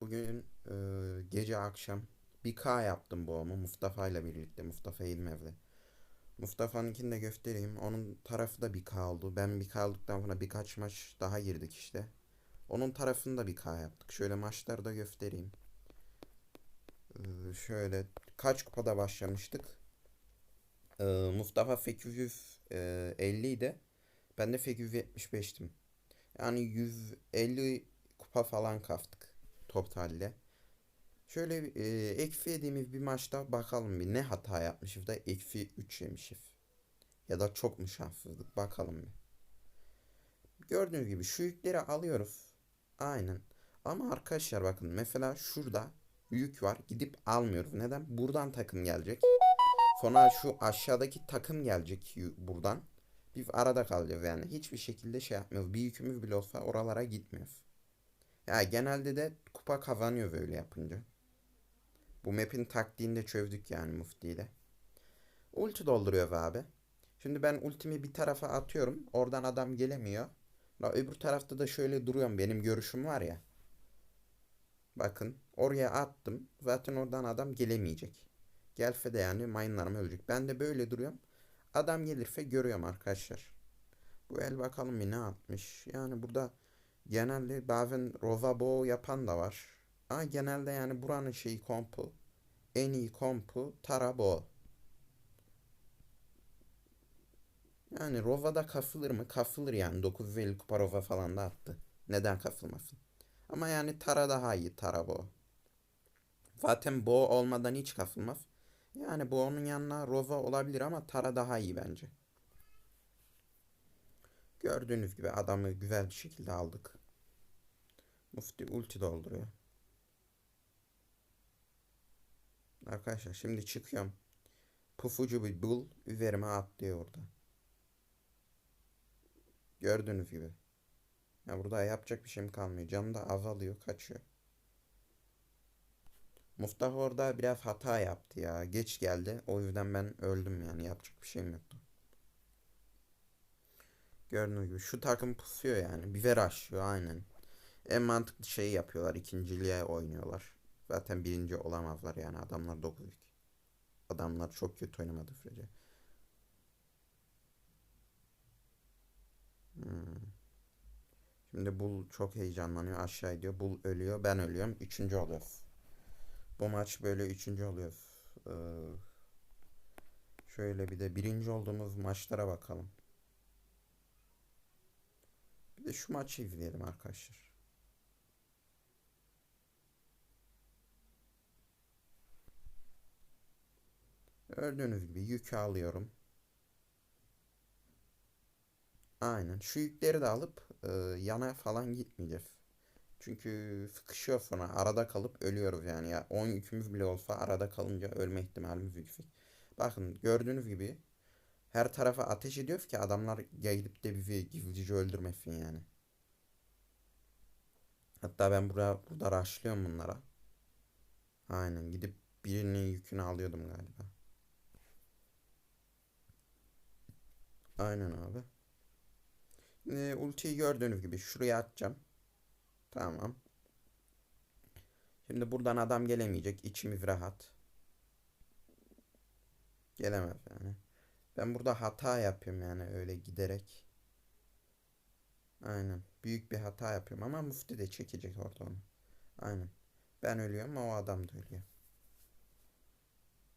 Bugün e, gece akşam bir K yaptım boğumu Mustafa ile birlikte. Mustafa İlmev'le. Mustafa'nınkini de göstereyim. Onun tarafı da bir K oldu. Ben bir K olduktan sonra birkaç maç daha girdik işte. Onun tarafını da bir K yaptık. Şöyle maçları da göstereyim. E, şöyle kaç kupada başlamıştık? E, Mustafa 850 idi. Ben de 875'tim. Yani 150 kupa falan kaptık totalde. Şöyle e, eksi yediğimiz bir maçta bakalım bir ne hata yapmışız da eksi 3 yemişiz. Ya da çok mu şanssızlık bakalım bir. Gördüğünüz gibi şu yükleri alıyoruz. Aynen. Ama arkadaşlar bakın mesela şurada yük var gidip almıyoruz. Neden? Buradan takım gelecek. Sonra şu aşağıdaki takım gelecek buradan. Biz arada kalacağız yani. Hiçbir şekilde şey yapmıyoruz. Bir yükümüz bile olsa oralara gitmiyoruz. Ya genelde de kupa kazanıyor böyle yapınca. Bu map'in taktiğini de çözdük yani muftiyle. Ulti dolduruyor abi. Şimdi ben ultimi bir tarafa atıyorum. Oradan adam gelemiyor. La öbür tarafta da şöyle duruyorum. Benim görüşüm var ya. Bakın oraya attım. Zaten oradan adam gelemeyecek. Gelse de yani mayınlarım ölecek. Ben de böyle duruyorum. Adam gelirse görüyorum arkadaşlar. Bu el bakalım bir ne atmış. Yani burada genelde bazen Rovabo yapan da var. Ama genelde yani buranın şeyi kompu. En iyi kompu Tarabo. Yani Rova'da kafılır mı? Kafılır yani. 950 kupa Rova falan da attı. Neden kafılmasın? Ama yani Tara daha iyi Tarabo. Zaten Bo olmadan hiç kafılmaz. Yani Bo'nun yanına Rova olabilir ama Tara daha iyi bence. Gördüğünüz gibi adamı güzel bir şekilde aldık. Mufti ulti dolduruyor. Arkadaşlar şimdi çıkıyorum. Pufucu bir bul üzerime atlıyor orada. Gördüğünüz gibi. Ya burada yapacak bir şeyim kalmıyor. Canı da azalıyor, kaçıyor. Mustafa orada biraz hata yaptı ya. Geç geldi. O yüzden ben öldüm yani. Yapacak bir şeyim yoktu. Gördüğünüz gibi şu takım pusuyor yani. Biber aşıyor aynen. En mantıklı şeyi yapıyorlar. İkinciliğe oynuyorlar. Zaten birinci olamazlar yani. Adamlar 9 Adamlar çok kötü oynamadı sürece. Hmm. Şimdi Bull çok heyecanlanıyor. Aşağı gidiyor. Bull ölüyor. Ben ölüyorum. Üçüncü oluyoruz. Bu maç böyle üçüncü oluyoruz. Ee, şöyle bir de birinci olduğumuz maçlara bakalım. Bir de şu maçı izleyelim arkadaşlar. Gördüğünüz gibi yükü alıyorum. Aynen. Şu yükleri de alıp e, yana falan gitmeyeceğiz. Çünkü sıkışıyor sonra. Arada kalıp ölüyoruz yani. Ya 10 yükümüz bile olsa arada kalınca ölme ihtimalimiz yüksek. Bakın gördüğünüz gibi her tarafa ateş ediyoruz ki adamlar gelip de bizi gizlice öldürmesin yani. Hatta ben buraya burada rushlıyorum bunlara. Aynen gidip birinin yükünü alıyordum galiba. Aynen abi. Ee, ultiyi gördüğünüz gibi şuraya atacağım. Tamam. Şimdi buradan adam gelemeyecek. İçimiz rahat. Gelemez yani. Ben burada hata yapıyorum yani öyle giderek. Aynen. Büyük bir hata yapıyorum ama Mufti de çekecek orada onu. Aynen. Ben ölüyorum o adam da ölüyor.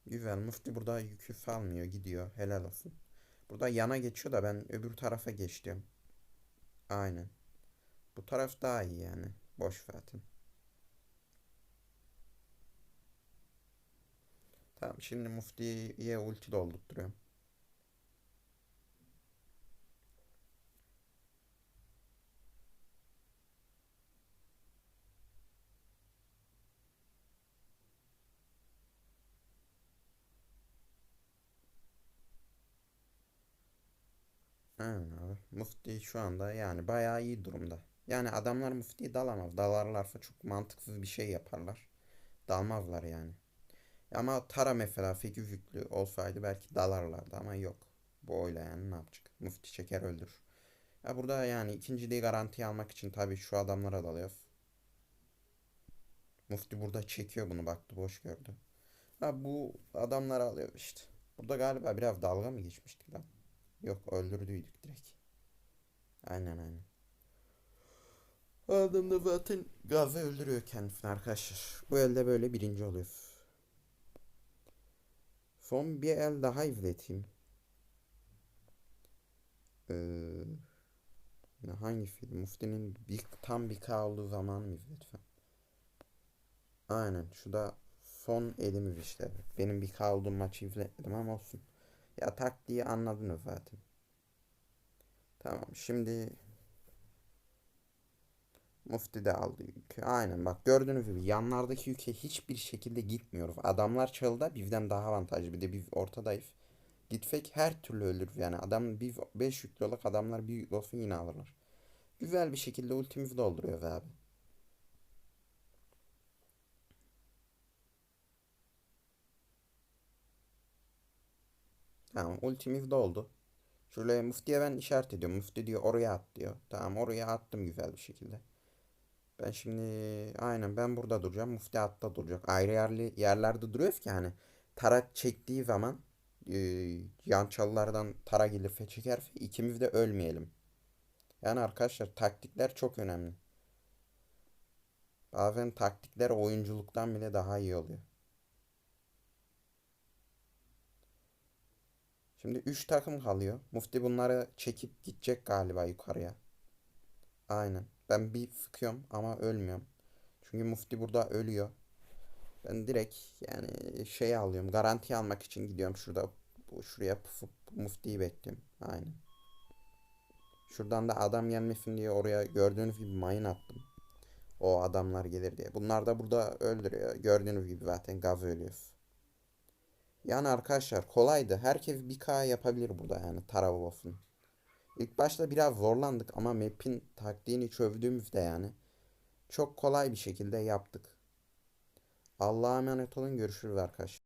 Güzel. Mufti burada yükü salmıyor. Gidiyor. Helal olsun. Burada yana geçiyor da ben öbür tarafa geçtim. Aynen. Bu taraf daha iyi yani. Boş zaten. Tamam şimdi Mufti'ye ulti doldurtuyorum. Abi. Mufti şu anda yani bayağı iyi durumda. Yani adamlar Mufti'yi dalamaz. Dalarlarsa çok mantıksız bir şey yaparlar. Dalmazlar yani. Ama Tara mesela 8 yüklü olsaydı belki dalarlardı ama yok. Bu oyla yani ne yapacak? Mufti çeker öldürür. Ya burada yani ikinciliği garantiye almak için tabii şu adamlara dalıyoruz. Mufti burada çekiyor bunu baktı boş gördü. Ha bu adamlar alıyor işte. Burada galiba biraz dalga mı geçmiştik lan? Yok öldürdüydük direkt. Aynen aynen. Adam da zaten gazı öldürüyor kendisini arkadaşlar. Bu elde böyle birinci oluyoruz. Son bir el daha izleteyim. Ee, hangi film? Mufti'nin bir, tam bir K olduğu zaman mı lütfen? Aynen. Şu da son elimiz işte. Benim bir K olduğum maçı izlemedim ama olsun. Ya taktiği anladınız zaten. Tamam şimdi Mufti de aldı yükü. Aynen bak gördüğünüz gibi yanlardaki yüke hiçbir şekilde gitmiyoruz. Adamlar çalıda bizden daha avantajlı. Bir de biz ortadayız. Gitfek her türlü ölür yani. Adam bir 5 yüklü olarak adamlar bir yüklü olsun yine alırlar. Güzel bir şekilde ultimizi dolduruyor abi. Tamam ultimiz doldu. Şuraya Mufti'ye ben işaret ediyorum. Mufti diyor oraya at diyor. Tamam oraya attım güzel bir şekilde. Ben şimdi aynen ben burada duracağım. Mufti altta duracak. Ayrı yerli yerlerde duruyoruz ki hani tara çektiği zaman e, yan çalılardan tara gelirse çekerse ikimiz de ölmeyelim. Yani arkadaşlar taktikler çok önemli. Bazen taktikler oyunculuktan bile daha iyi oluyor. Şimdi 3 takım kalıyor. Mufti bunları çekip gidecek galiba yukarıya. Aynen. Ben bir sıkıyorum ama ölmüyorum. Çünkü Mufti burada ölüyor. Ben direkt yani şey alıyorum. Garanti almak için gidiyorum şurada. Şuraya pufup Mufti'yi bekliyorum. Aynen. Şuradan da adam gelmesin diye oraya gördüğünüz gibi mayın attım. O adamlar gelir diye. Bunlar da burada öldürüyor. Gördüğünüz gibi zaten gaz ölüyoruz. Yani arkadaşlar kolaydı. Herkes bir K yapabilir burada yani taraf olsun. İlk başta biraz zorlandık ama map'in taktiğini çözdüğümüzde yani çok kolay bir şekilde yaptık. Allah'a emanet olun görüşürüz arkadaşlar.